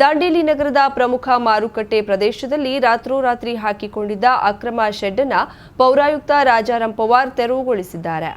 ದಾಂಡೇಲಿ ನಗರದ ಪ್ರಮುಖ ಮಾರುಕಟ್ಟೆ ಪ್ರದೇಶದಲ್ಲಿ ರಾತ್ರೋರಾತ್ರಿ ಹಾಕಿಕೊಂಡಿದ್ದ ಅಕ್ರಮ ಶೆಡ್ ಅನ್ನು ಪೌರಾಯುಕ್ತ ರಾಜಾರಾಮ್ ಪವಾರ್ ತೆರವುಗೊಳಿಸಿದ್ದಾರೆ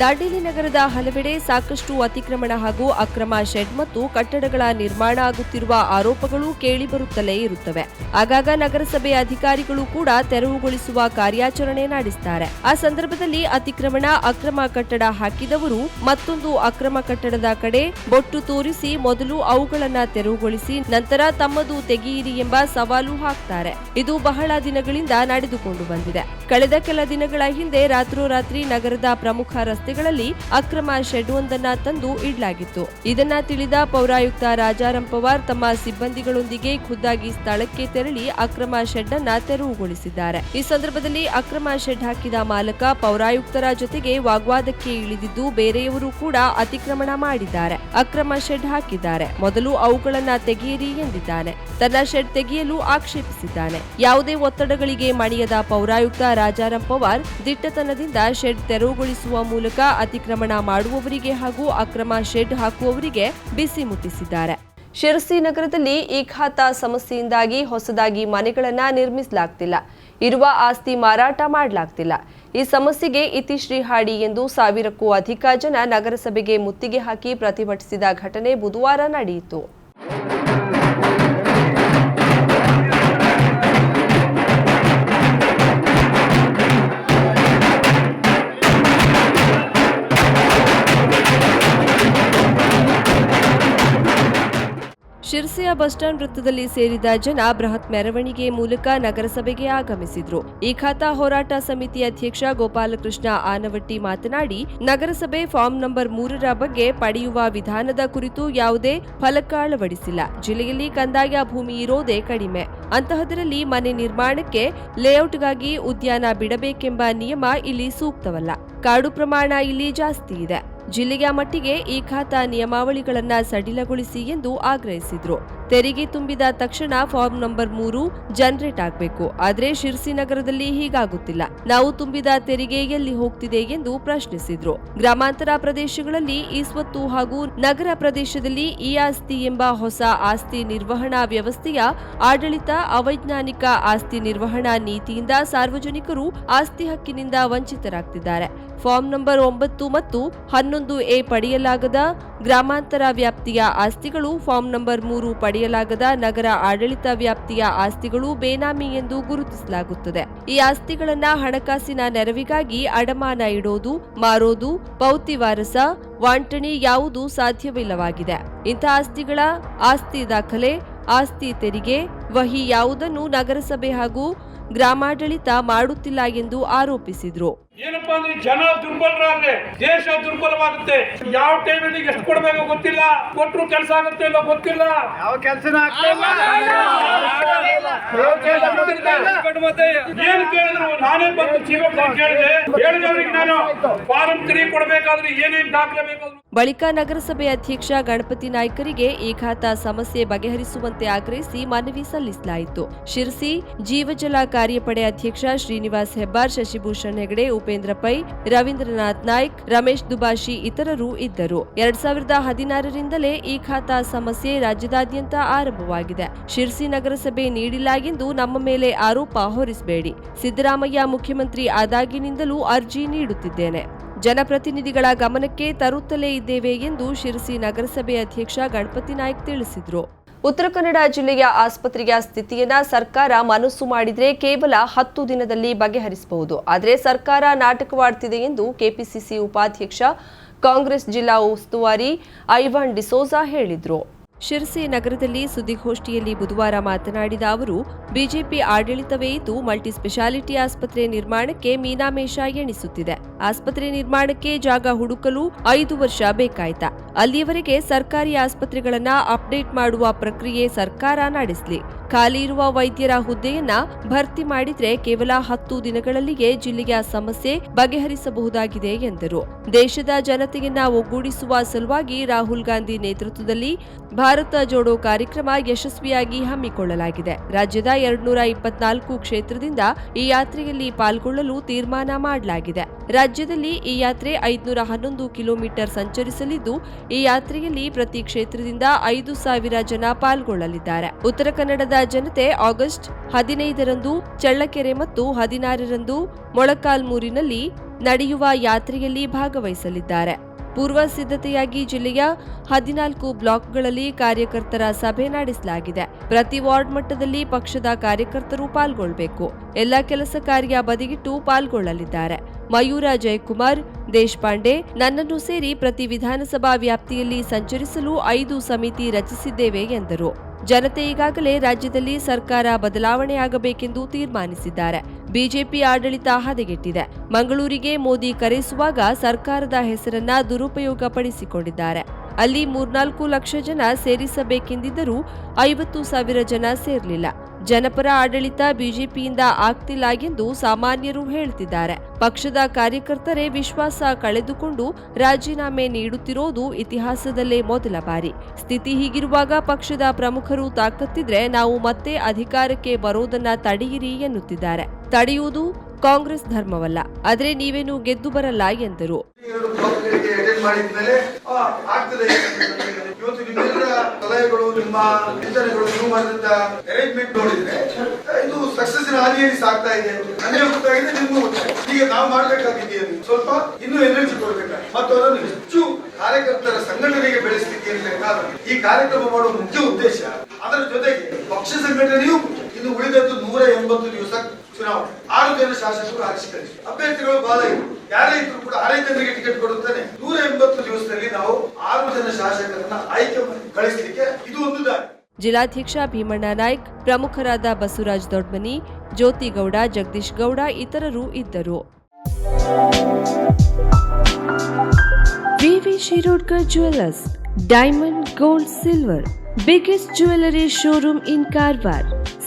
ದಾಂಡೇಲಿ ನಗರದ ಹಲವೆಡೆ ಸಾಕಷ್ಟು ಅತಿಕ್ರಮಣ ಹಾಗೂ ಅಕ್ರಮ ಶೆಡ್ ಮತ್ತು ಕಟ್ಟಡಗಳ ನಿರ್ಮಾಣ ಆಗುತ್ತಿರುವ ಆರೋಪಗಳು ಕೇಳಿಬರುತ್ತಲೇ ಇರುತ್ತವೆ ಆಗಾಗ ನಗರಸಭೆ ಅಧಿಕಾರಿಗಳು ಕೂಡ ತೆರವುಗೊಳಿಸುವ ಕಾರ್ಯಾಚರಣೆ ನಡೆಸುತ್ತಾರೆ ಆ ಸಂದರ್ಭದಲ್ಲಿ ಅತಿಕ್ರಮಣ ಅಕ್ರಮ ಕಟ್ಟಡ ಹಾಕಿದವರು ಮತ್ತೊಂದು ಅಕ್ರಮ ಕಟ್ಟಡದ ಕಡೆ ಬೊಟ್ಟು ತೋರಿಸಿ ಮೊದಲು ಅವುಗಳನ್ನ ತೆರವುಗೊಳಿಸಿ ನಂತರ ತಮ್ಮದು ತೆಗೆಯಿರಿ ಎಂಬ ಸವಾಲು ಹಾಕ್ತಾರೆ ಇದು ಬಹಳ ದಿನಗಳಿಂದ ನಡೆದುಕೊಂಡು ಬಂದಿದೆ ಕಳೆದ ಕೆಲ ದಿನಗಳ ಹಿಂದೆ ರಾತ್ರೋರಾತ್ರಿ ನಗರದ ಪ್ರಮುಖ ರಸ್ತೆ ರಸ್ತೆಗಳಲ್ಲಿ ಅಕ್ರಮ ಶೆಡ್ ಒಂದನ್ನ ತಂದು ಇಡಲಾಗಿತ್ತು ಇದನ್ನ ತಿಳಿದ ಪೌರಾಯುಕ್ತ ರಾಜಾರಾಮ್ ಪವಾರ್ ತಮ್ಮ ಸಿಬ್ಬಂದಿಗಳೊಂದಿಗೆ ಖುದ್ದಾಗಿ ಸ್ಥಳಕ್ಕೆ ತೆರಳಿ ಅಕ್ರಮ ಶೆಡ್ ಅನ್ನ ತೆರವುಗೊಳಿಸಿದ್ದಾರೆ ಈ ಸಂದರ್ಭದಲ್ಲಿ ಅಕ್ರಮ ಶೆಡ್ ಹಾಕಿದ ಮಾಲಕ ಪೌರಾಯುಕ್ತರ ಜೊತೆಗೆ ವಾಗ್ವಾದಕ್ಕೆ ಇಳಿದಿದ್ದು ಬೇರೆಯವರು ಕೂಡ ಅತಿಕ್ರಮಣ ಮಾಡಿದ್ದಾರೆ ಅಕ್ರಮ ಶೆಡ್ ಹಾಕಿದ್ದಾರೆ ಮೊದಲು ಅವುಗಳನ್ನ ತೆಗೆಯಿರಿ ಎಂದಿದ್ದಾನೆ ತನ್ನ ಶೆಡ್ ತೆಗೆಯಲು ಆಕ್ಷೇಪಿಸಿದ್ದಾನೆ ಯಾವುದೇ ಒತ್ತಡಗಳಿಗೆ ಮಣಿಯದ ಪೌರಾಯುಕ್ತ ರಾಜಾರಾಮ್ ಪವಾರ್ ದಿಟ್ಟತನದಿಂದ ಶೆಡ್ ತೆರವುಗೊಳಿಸುವ ಮೂಲಕ ಅತಿಕ್ರಮಣ ಮಾಡುವವರಿಗೆ ಹಾಗೂ ಅಕ್ರಮ ಶೆಡ್ ಹಾಕುವವರಿಗೆ ಬಿಸಿ ಮುಟ್ಟಿಸಿದ್ದಾರೆ ಶಿರಸಿ ನಗರದಲ್ಲಿ ಈ ಖಾತಾ ಸಮಸ್ಯೆಯಿಂದಾಗಿ ಹೊಸದಾಗಿ ಮನೆಗಳನ್ನು ನಿರ್ಮಿಸಲಾಗ್ತಿಲ್ಲ ಇರುವ ಆಸ್ತಿ ಮಾರಾಟ ಮಾಡಲಾಗ್ತಿಲ್ಲ ಈ ಸಮಸ್ಯೆಗೆ ಇತಿಶ್ರೀ ಹಾಡಿ ಎಂದು ಸಾವಿರಕ್ಕೂ ಅಧಿಕ ಜನ ನಗರಸಭೆಗೆ ಮುತ್ತಿಗೆ ಹಾಕಿ ಪ್ರತಿಭಟಿಸಿದ ಘಟನೆ ಬುಧವಾರ ನಡೆಯಿತು ಶಿರ್ಸೆಯ ಬಸ್ ಸ್ಟ್ಯಾಂಡ್ ವೃತ್ತದಲ್ಲಿ ಸೇರಿದ ಜನ ಬೃಹತ್ ಮೆರವಣಿಗೆ ಮೂಲಕ ನಗರಸಭೆಗೆ ಆಗಮಿಸಿದ್ರು ಈ ಖಾತಾ ಹೋರಾಟ ಸಮಿತಿ ಅಧ್ಯಕ್ಷ ಗೋಪಾಲಕೃಷ್ಣ ಆನವಟ್ಟಿ ಮಾತನಾಡಿ ನಗರಸಭೆ ಫಾರ್ಮ್ ನಂಬರ್ ಮೂರರ ಬಗ್ಗೆ ಪಡೆಯುವ ವಿಧಾನದ ಕುರಿತು ಯಾವುದೇ ಫಲಕ ಅಳವಡಿಸಿಲ್ಲ ಜಿಲ್ಲೆಯಲ್ಲಿ ಕಂದಾಯ ಭೂಮಿ ಇರೋದೇ ಕಡಿಮೆ ಅಂತಹದರಲ್ಲಿ ಮನೆ ನಿರ್ಮಾಣಕ್ಕೆ ಲೇಔಟ್ಗಾಗಿ ಉದ್ಯಾನ ಬಿಡಬೇಕೆಂಬ ನಿಯಮ ಇಲ್ಲಿ ಸೂಕ್ತವಲ್ಲ ಕಾಡು ಪ್ರಮಾಣ ಇಲ್ಲಿ ಜಾಸ್ತಿ ಇದೆ ಜಿಲ್ಲೆಯ ಮಟ್ಟಿಗೆ ಈ ಖಾತಾ ನಿಯಮಾವಳಿಗಳನ್ನು ಸಡಿಲಗೊಳಿಸಿ ಎಂದು ಆಗ್ರಹಿಸಿದರು ತೆರಿಗೆ ತುಂಬಿದ ತಕ್ಷಣ ಫಾರ್ಮ್ ನಂಬರ್ ಮೂರು ಜನರೇಟ್ ಆಗಬೇಕು ಆದರೆ ಶಿರ್ಸಿ ನಗರದಲ್ಲಿ ಹೀಗಾಗುತ್ತಿಲ್ಲ ನಾವು ತುಂಬಿದ ತೆರಿಗೆ ಎಲ್ಲಿ ಹೋಗ್ತಿದೆ ಎಂದು ಪ್ರಶ್ನಿಸಿದ್ರು ಗ್ರಾಮಾಂತರ ಪ್ರದೇಶಗಳಲ್ಲಿ ಈಸ್ವತ್ತು ಹಾಗೂ ನಗರ ಪ್ರದೇಶದಲ್ಲಿ ಇ ಆಸ್ತಿ ಎಂಬ ಹೊಸ ಆಸ್ತಿ ನಿರ್ವಹಣಾ ವ್ಯವಸ್ಥೆಯ ಆಡಳಿತ ಅವೈಜ್ಞಾನಿಕ ಆಸ್ತಿ ನಿರ್ವಹಣಾ ನೀತಿಯಿಂದ ಸಾರ್ವಜನಿಕರು ಆಸ್ತಿ ಹಕ್ಕಿನಿಂದ ವಂಚಿತರಾಗ್ತಿದ್ದಾರೆ ಫಾರ್ಮ್ ನಂಬರ್ ಒಂಬತ್ತು ಮತ್ತು ಹನ್ನೊಂದು ಎ ಪಡೆಯಲಾಗದ ಗ್ರಾಮಾಂತರ ವ್ಯಾಪ್ತಿಯ ಆಸ್ತಿಗಳು ಫಾರ್ಮ್ ನಂಬರ್ ಮೂರು ಪಡೆಯಲಾಗದ ನಗರ ಆಡಳಿತ ವ್ಯಾಪ್ತಿಯ ಆಸ್ತಿಗಳು ಬೇನಾಮಿ ಎಂದು ಗುರುತಿಸಲಾಗುತ್ತದೆ ಈ ಆಸ್ತಿಗಳನ್ನು ಹಣಕಾಸಿನ ನೆರವಿಗಾಗಿ ಅಡಮಾನ ಇಡೋದು ಮಾರೋದು ಪೌತಿ ವಾರಸ ವಾಂಟಣಿ ಯಾವುದೂ ಸಾಧ್ಯವಿಲ್ಲವಾಗಿದೆ ಇಂಥ ಆಸ್ತಿಗಳ ಆಸ್ತಿ ದಾಖಲೆ ಆಸ್ತಿ ತೆರಿಗೆ ವಹಿ ಯಾವುದನ್ನು ನಗರಸಭೆ ಹಾಗೂ ಗ್ರಾಮಾಡಳಿತ ಮಾಡುತ್ತಿಲ್ಲ ಎಂದು ಆರೋಪಿಸಿದರು ಏನಪ್ಪ ಅಂದ್ರೆ ಜನ ದುರ್ಬಲರಾದ್ರೆ ದೇಶ ದುರ್ಬಲವಾಗುತ್ತೆ ಯಾವ ಟೈಮಲ್ಲಿ ಎಷ್ಟು ಕೊಡಬೇಕು ಗೊತ್ತಿಲ್ಲ ಕೊಟ್ಟರು ಕೆಲಸ ಆಗುತ್ತೆ ಇಲ್ಲ ಗೊತ್ತಿಲ್ಲ ಯಾವ ಕೆಲಸನ ಏನ್ ಕೇಳಿದ್ರು ನಾನೇ ಬಂದು ಜೀವ ಕೇಳಿದೆ ಹೇಳಿದವ್ರಿಗೆ ನಾನು ಫಾರಂ ತ್ರೀ ಕೊಡ್ಬೇಕಾದ್ರೆ ಏನೇನ್ ದಾಖಲೆ ಬೇಕಾದ್ರು ಬಳಿಕ ನಗರಸಭೆ ಅಧ್ಯಕ್ಷ ಗಣಪತಿ ನಾಯ್ಕರಿಗೆ ಈ ಖಾತ ಸಮಸ್ಯೆ ಬಗೆಹರಿಸುವಂತೆ ಆಗ್ರಹಿಸಿ ಮನವಿ ಸಲ್ಲಿಸಲಾಯಿತು ಶಿರಸಿ ಜೀವಜಲ ಕಾರ್ಯಪಡೆ ಅಧ್ಯಕ್ಷ ಶ್ರೀನಿವಾಸ್ ಹೆಬ್ಬಾರ್ ಶಶಿಭೂಷಣ್ ಹೆಗಡೆ ಉಪ ಉಪೇಂದ್ರ ಪೈ ರವೀಂದ್ರನಾಥ್ ನಾಯ್ಕ್ ರಮೇಶ್ ದುಬಾಶಿ ಇತರರು ಇದ್ದರು ಎರಡ್ ಸಾವಿರದ ಹದಿನಾರರಿಂದಲೇ ಈ ಖಾತಾ ಸಮಸ್ಯೆ ರಾಜ್ಯದಾದ್ಯಂತ ಆರಂಭವಾಗಿದೆ ಶಿರ್ಸಿ ನಗರಸಭೆ ನೀಡಿಲ್ಲ ಎಂದು ನಮ್ಮ ಮೇಲೆ ಆರೋಪ ಹೊರಿಸಬೇಡಿ ಸಿದ್ದರಾಮಯ್ಯ ಮುಖ್ಯಮಂತ್ರಿ ಆದಾಗಿನಿಂದಲೂ ಅರ್ಜಿ ನೀಡುತ್ತಿದ್ದೇನೆ ಜನಪ್ರತಿನಿಧಿಗಳ ಗಮನಕ್ಕೆ ತರುತ್ತಲೇ ಇದ್ದೇವೆ ಎಂದು ಶಿರಸಿ ನಗರಸಭೆ ಅಧ್ಯಕ್ಷ ಗಣಪತಿ ನಾಯ್ಕ್ ತಿಳಿಸಿದರು ಉತ್ತರ ಕನ್ನಡ ಜಿಲ್ಲೆಯ ಆಸ್ಪತ್ರೆಯ ಸ್ಥಿತಿಯನ್ನ ಸರ್ಕಾರ ಮನಸ್ಸು ಮಾಡಿದರೆ ಕೇವಲ ಹತ್ತು ದಿನದಲ್ಲಿ ಬಗೆಹರಿಸಬಹುದು ಆದರೆ ಸರ್ಕಾರ ನಾಟಕವಾಡ್ತಿದೆ ಎಂದು ಕೆಪಿಸಿಸಿ ಉಪಾಧ್ಯಕ್ಷ ಕಾಂಗ್ರೆಸ್ ಜಿಲ್ಲಾ ಉಸ್ತುವಾರಿ ಐವಾನ್ ಡಿಸೋಜಾ ಹೇಳಿದರು ಶಿರಸಿ ನಗರದಲ್ಲಿ ಸುದ್ದಿಗೋಷ್ಠಿಯಲ್ಲಿ ಬುಧವಾರ ಮಾತನಾಡಿದ ಅವರು ಬಿಜೆಪಿ ಆಡಳಿತವೇ ಇದ್ದು ಮಲ್ಟಿ ಸ್ಪೆಷಾಲಿಟಿ ಆಸ್ಪತ್ರೆ ನಿರ್ಮಾಣಕ್ಕೆ ಮೀನಾಮೇಷ ಎಣಿಸುತ್ತಿದೆ ಆಸ್ಪತ್ರೆ ನಿರ್ಮಾಣಕ್ಕೆ ಜಾಗ ಹುಡುಕಲು ಐದು ವರ್ಷ ಬೇಕಾಯಿತ ಅಲ್ಲಿಯವರೆಗೆ ಸರ್ಕಾರಿ ಆಸ್ಪತ್ರೆಗಳನ್ನ ಅಪ್ಡೇಟ್ ಮಾಡುವ ಪ್ರಕ್ರಿಯೆ ಸರ್ಕಾರ ನಡೆಸಲಿ ಖಾಲಿ ಇರುವ ವೈದ್ಯರ ಹುದ್ದೆಯನ್ನ ಭರ್ತಿ ಮಾಡಿದ್ರೆ ಕೇವಲ ಹತ್ತು ದಿನಗಳಲ್ಲಿಯೇ ಜಿಲ್ಲೆಯ ಸಮಸ್ಯೆ ಬಗೆಹರಿಸಬಹುದಾಗಿದೆ ಎಂದರು ದೇಶದ ಜನತೆಯನ್ನ ಒಗ್ಗೂಡಿಸುವ ಸಲುವಾಗಿ ರಾಹುಲ್ ಗಾಂಧಿ ನೇತೃತ್ವದಲ್ಲಿ ಭಾರತ ಜೋಡೋ ಕಾರ್ಯಕ್ರಮ ಯಶಸ್ವಿಯಾಗಿ ಹಮ್ಮಿಕೊಳ್ಳಲಾಗಿದೆ ರಾಜ್ಯದ ಎರಡ್ನೂರ ಇಪ್ಪತ್ನಾಲ್ಕು ಕ್ಷೇತ್ರದಿಂದ ಈ ಯಾತ್ರೆಯಲ್ಲಿ ಪಾಲ್ಗೊಳ್ಳಲು ತೀರ್ಮಾನ ಮಾಡಲಾಗಿದೆ ರಾಜ್ಯದಲ್ಲಿ ಈ ಯಾತ್ರೆ ಐದುನೂರ ಹನ್ನೊಂದು ಕಿಲೋಮೀಟರ್ ಸಂಚರಿಸಲಿದ್ದು ಈ ಯಾತ್ರೆಯಲ್ಲಿ ಪ್ರತಿ ಕ್ಷೇತ್ರದಿಂದ ಐದು ಸಾವಿರ ಜನ ಪಾಲ್ಗೊಳ್ಳಲಿದ್ದಾರೆ ಉತ್ತರ ಕನ್ನಡದ ಜನತೆ ಆಗಸ್ಟ್ ಹದಿನೈದರಂದು ಚಳ್ಳಕೆರೆ ಮತ್ತು ಹದಿನಾರರಂದು ಮೊಳಕಾಲ್ಮೂರಿನಲ್ಲಿ ನಡೆಯುವ ಯಾತ್ರೆಯಲ್ಲಿ ಭಾಗವಹಿಸಲಿದ್ದಾರೆ ಪೂರ್ವ ಸಿದ್ಧತೆಯಾಗಿ ಜಿಲ್ಲೆಯ ಹದಿನಾಲ್ಕು ಬ್ಲಾಕ್ಗಳಲ್ಲಿ ಕಾರ್ಯಕರ್ತರ ಸಭೆ ನಡೆಸಲಾಗಿದೆ ಪ್ರತಿ ವಾರ್ಡ್ ಮಟ್ಟದಲ್ಲಿ ಪಕ್ಷದ ಕಾರ್ಯಕರ್ತರು ಪಾಲ್ಗೊಳ್ಳಬೇಕು ಎಲ್ಲ ಕೆಲಸ ಕಾರ್ಯ ಬದಿಗಿಟ್ಟು ಪಾಲ್ಗೊಳ್ಳಲಿದ್ದಾರೆ ಮಯೂರ ಜಯಕುಮಾರ್ ದೇಶಪಾಂಡೆ ನನ್ನನ್ನು ಸೇರಿ ಪ್ರತಿ ವಿಧಾನಸಭಾ ವ್ಯಾಪ್ತಿಯಲ್ಲಿ ಸಂಚರಿಸಲು ಐದು ಸಮಿತಿ ರಚಿಸಿದ್ದೇವೆ ಎಂದರು ಜನತೆ ಈಗಾಗಲೇ ರಾಜ್ಯದಲ್ಲಿ ಸರ್ಕಾರ ಬದಲಾವಣೆಯಾಗಬೇಕೆಂದು ತೀರ್ಮಾನಿಸಿದ್ದಾರೆ ಬಿಜೆಪಿ ಆಡಳಿತ ಹದಗೆಟ್ಟಿದೆ ಮಂಗಳೂರಿಗೆ ಮೋದಿ ಕರೆಸುವಾಗ ಸರ್ಕಾರದ ಹೆಸರನ್ನ ದುರುಪಯೋಗಪಡಿಸಿಕೊಂಡಿದ್ದಾರೆ ಅಲ್ಲಿ ಮೂರ್ನಾಲ್ಕು ಲಕ್ಷ ಜನ ಸೇರಿಸಬೇಕೆಂದಿದ್ದರೂ ಐವತ್ತು ಸಾವಿರ ಜನ ಸೇರಲಿಲ್ಲ ಜನಪರ ಆಡಳಿತ ಬಿಜೆಪಿಯಿಂದ ಆಗ್ತಿಲ್ಲ ಎಂದು ಸಾಮಾನ್ಯರು ಹೇಳ್ತಿದ್ದಾರೆ ಪಕ್ಷದ ಕಾರ್ಯಕರ್ತರೇ ವಿಶ್ವಾಸ ಕಳೆದುಕೊಂಡು ರಾಜೀನಾಮೆ ನೀಡುತ್ತಿರೋದು ಇತಿಹಾಸದಲ್ಲೇ ಮೊದಲ ಬಾರಿ ಸ್ಥಿತಿ ಹೀಗಿರುವಾಗ ಪಕ್ಷದ ಪ್ರಮುಖರು ತಾಕತ್ತಿದ್ರೆ ನಾವು ಮತ್ತೆ ಅಧಿಕಾರಕ್ಕೆ ಬರೋದನ್ನ ತಡೆಯಿರಿ ಎನ್ನುತ್ತಿದ್ದಾರೆ ತಡೆಯುವುದು ಕಾಂಗ್ರೆಸ್ ಧರ್ಮವಲ್ಲ ಆದರೆ ನೀವೇನು ಗೆದ್ದು ಬರಲ್ಲ ಎಂದರು ಇವತ್ತು ನಿಮ್ಮೆಲ್ಲರ ಸಲಹೆಗಳು ನಿಮ್ಮ ಚಿಂತನೆಗಳು ನೀವು ಮಾಡಿದಂತ ಅರೇಂಜ್ಮೆಂಟ್ ನೋಡಿದ್ರೆ ಇದು ಸಕ್ಸಸ್ ಹಾದಿಯಲ್ಲಿ ಸಾಕ್ತಾ ಇದೆ ನನಗೆ ಗೊತ್ತಾಗಿದೆ ನಿಮ್ಗೂ ಈಗ ನಾವು ಮಾಡ್ಬೇಕಾಗಿದ್ದೀವಿ ಸ್ವಲ್ಪ ಇನ್ನೂ ಎನರ್ಜಿ ಕೊಡ್ಬೇಕು ಮತ್ತು ಅದನ್ನು ಹೆಚ್ಚು ಕಾರ್ಯಕರ್ತರ ಸಂಘಟನೆಗೆ ಬೆಳೆಸಲಿಕ್ಕೆ ಈ ಕಾರ್ಯಕ್ರಮ ಮಾಡುವ ಮುಖ್ಯ ಉದ್ದೇಶ ಅದರ ಜೊತೆಗೆ ಪಕ್ಷ ಸಂಘಟನೆಯು ಇನ್ನು ಉಳಿದದ್ದು ನೂರ ಎಂಬತ್ತು ದಿವಸ ಚುನಾವಣೆ ಆರು ಜನ ಶಾಸಕರು ಹರಿಸಿ ಅಭ್ಯರ್ಥಿಗಳು ಬಹಳ ಇದ್ರು ಯಾರೇ ಇದ್ರು ಕೂಡ ಆರೇ ಜನರಿಗೆ ಟಿಕೆಟ್ ಕೊಡುತ್ತಾನೆ ನೂರ ಎಂಬತ್ತು ದಿವಸದಲ್ಲಿ ನಾವು ಆರು ಜನ ಶಾಸಕರನ್ನ ಆಯ್ಕೆ ಮಾಡಿ ಕಳಿಸಲಿಕ್ಕೆ ಇದು ಒಂದು ದಾರಿ ಜಿಲ್ಲಾಧ್ಯಕ್ಷ ಭೀಮಣ್ಣ ನಾಯ್ಕ್ ಪ್ರಮುಖರಾದ ಬಸವರಾಜ್ ದೊಡ್ಮನಿ ಜ್ಯೋತಿಗೌಡ ಜಗದೀಶ್ ಗೌಡ ಇತರರು ಇದ್ದರು V V Shirodkar jewellers diamond gold silver biggest jewellery showroom in Karwar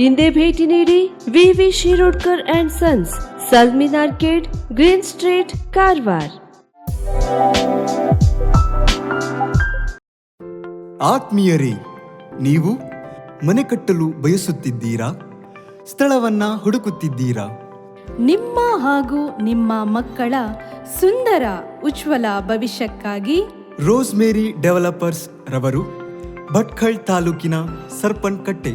ಹಿಂದೆ ಭೇಟಿ ನೀಡಿ V V Shirodkar and sons ಸಲ್ಮಿನ್ arcade green street Karwar ಆತ್ಮೀಯರೇ ನೀವು ಮನೆ ಕಟ್ಟಲು ಬಯಸುತ್ತಿದ್ದೀರಾ ಸ್ಥಳವನ್ನ ಹುಡುಕುತ್ತಿದ್ದೀರಾ ನಿಮ್ಮ ಹಾಗೂ ನಿಮ್ಮ ಮಕ್ಕಳ ಸುಂದರ ಉಜ್ವಲ ಭವಿಷ್ಯಕ್ಕಾಗಿ ರೋಸ್ಮೇರಿ ಡೆವಲಪರ್ಸ್ ರವರು ಭಟ್ಕಳ್ ತಾಲೂಕಿನ ಸರ್ಪನ್ ಕಟ್ಟೆ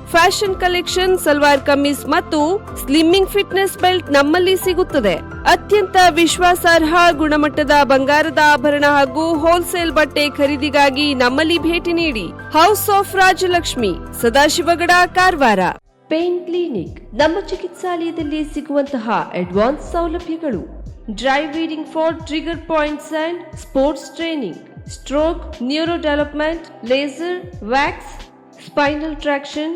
fashion collection salwar kameez ಮತ್ತು ಸ್ಲಿಮ್ಮಿಂಗ್ ಫಿಟ್ನೆಸ್ ಬೆಲ್ಟ್ ನಮ್ಮಲ್ಲಿ ಸಿಗುತ್ತದೆ ಅತ್ಯಂತ ವಿಶ್ವಾಸಾರ್ಹ ಗುಣಮಟ್ಟದ ಬಂಗಾರದ ಆಭರಣ ಹಾಗೂ ಹೋಲ್ಸೇಲ್ ಬಟ್ಟೆ ಖರೀದಿಗಾಗಿ ನಮ್ಮಲ್ಲಿ ಭೇಟಿ ನೀಡಿ house of Rajalakshmi Sadashivgad Karwar pain clinic ನಮ್ಮ ಚಿಕಿತ್ಸಾಲಯದಲ್ಲಿ ಸಿಗುವಂತಹ ಅಡ್ವಾನ್ಸ್ ಸೌಲಭ್ಯಗಳು dry needling for trigger points and sports training stroke neuro development laser wax spinal traction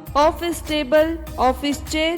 office table office chair